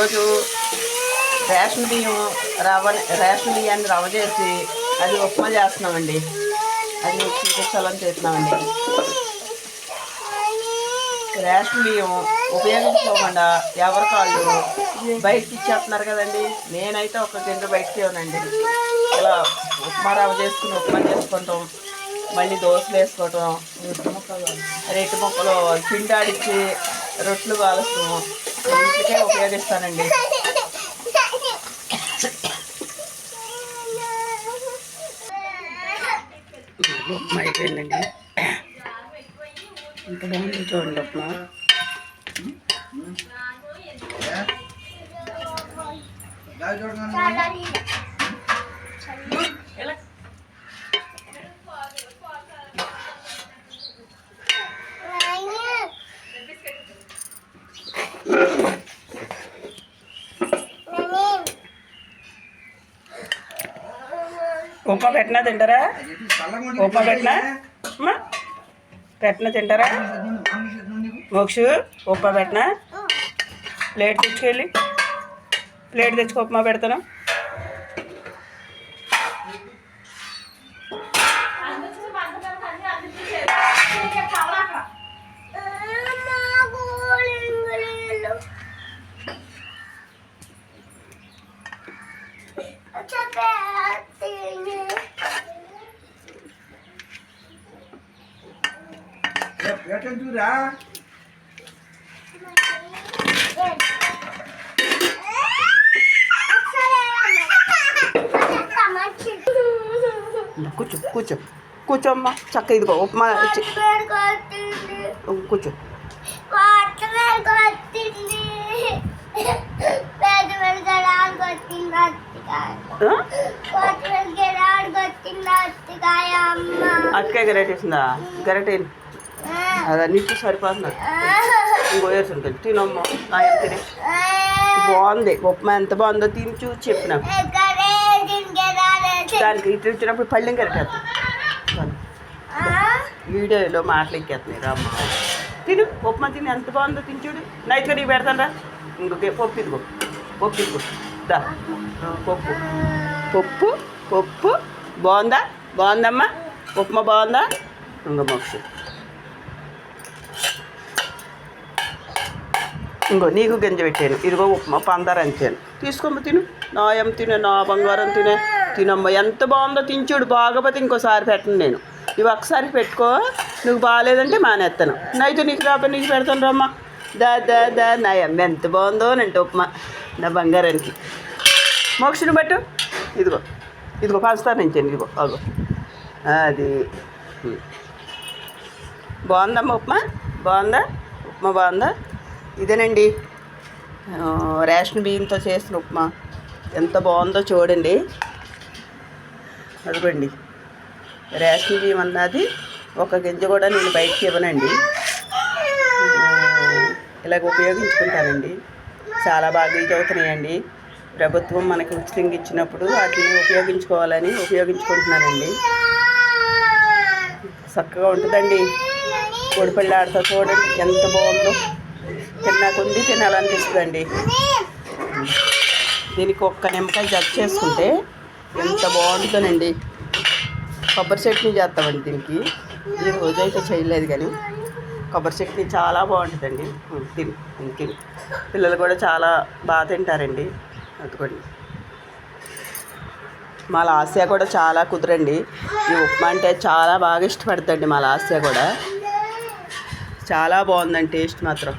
ఈరోజు రేషన్ బియ్యం రవ్వ రేషన్ బియ్యాన్ని రవ్వ చేసి అది ఉప్మా చేస్తున్నామండి. అది చూపించాలని చేస్తున్నామండి. రేషన్ బియ్యం ఉపయోగించుకోకుండా ఎవరి కాళ్ళు బయటకి ఇచ్చేస్తున్నారు కదండి. నేనైతే ఒక గింజ బయటకి ఇవ్వనండి ఇలా ఉప్మా రవ్వ చేసుకుని ఉప్మా చేసుకుంటాం. మళ్ళీ దోశలు వేసుకోవటం. రెట్టు ముక్కలు పిండాడిచ్చి రొట్టెలు కాలుస్తాం. ఇంటికే ఉపయోగిస్తానండి. ఉప్మా అయిపోయిందండి. ఎంత బాగుంది చూడండి ఉప్మా ఉప్మా పెట్టినా తింటారా? ఉప్మా పెట్టినా? అమ్మా పెట్టినా తింటారా? మోక్షు ఉప్మా పెట్టినా? ప్లేట్ తెచ్చుకెళ్ళి ప్లేట్ తెచ్చుకో ఉప్మా పెడతాను. ఎట్టంటురా కూర్చో కూర్చో. కూర్చో అమ్మా చక్క ఇదిగో ఉప్మా కూర్చో. ఆ? అక్కయ్య గరెట్ వేసిందా గరెట్ వేయండి. అది అన్నిటి ఇంకో తినమ్మా ఆయన తినే. బాగుంది. ఉప్మా ఎంత బాగుందో తిని చూసి చెప్పిన. దానికి ఇటు వచ్చినప్పుడు పళ్ళెం కరెక్ట్ వీడియోలో మాటలు ఎక్కేస్తున్నాయి రామ్మ. తిను. ఉప్మా తిని ఎంత బాగుందో తిని చూడు. నైట్ నీకు పెడతాను రా ఇంకొక పప్పు ఇదిగో. పప్పు ఇదిగో. దా. పప్పు. పప్పు పప్పు. బాగుందా? బాగుందమ్మా. ఉప్మా బాగుందా? ఇంకా మోక్ష ఇంకో నీకు గంజ పెట్టాను. ఇదిగో ఉప్మా పందర అంచాను తీసుకోమ్మ తిను. నాయం తినే నా బంగారం తినే. తినమ్మ ఎంత బాగుందో తించుడు. బాగపోతే ఇంకోసారి పెట్టను నేను. ఇవి ఒకసారి పెట్టుకో. నువ్వు బాగాలేదంటే మానేస్తాను నైతే నీకు రాబోయే నీకు పెడతాను రమ్మ. దా దా దా నాయమ్మ ఎంత బాగుందో అంటే ఉప్మా. నా బంగారానికి. మోక్షుని బట్టు ఇదిగో. ఇదిగో పంచుతాను నుంచి ఇదిగో అగో అది. బాగుందమ్మా ఉప్మా? బాగుందా? ఉప్మా బాగుందా? ఇదేనండి. రేషన్ బియ్యంతో చేసిన ఉప్మా. ఎంత బాగుందో చూడండి. అదిగోండి. రేషన్ బియ్యం అన్నది ఒక గింజ కూడా నేను బయటకి ఇవ్వనండి. ఇలాగ ఉపయోగించుకుంటానండి. చాలా బాగా యూజ్ అవుతున్నాయండి. ప్రభుత్వం మనకి ఉచితంగా ఇచ్చినప్పుడు వాటిని ఉపయోగించుకోవాలని ఉపయోగించుకుంటున్నానండి. చక్కగా ఉంటుందండి. కోడిపల్లి ఆడుతా చూడండి ఎంత బాగుందో. తిన్నాకుంది తినాలనిపిస్తుందండి. దీనికి ఒక్క నిమ్మకాయ జగ్ చేసుకుంటే ఎంత బాగుంటుందండి. కొబ్బరి చట్నీ చేస్తామండి దీనికి. ఈ రోజైతే చేయలేదు కానీ కొబ్బరి చట్నీ చాలా బాగుంటుందండి. తిని తిని. పిల్లలు కూడా చాలా బాగా తింటారండి. అదిగోండి. మా లాస్యా కూడా చాలా కుదరండి. ఈ ఉప్మా అంటే చాలా బాగా ఇష్టపడుతుంది మా లాస్యా కూడా. చాలా బాగుందండి టేస్ట్ మాత్రం.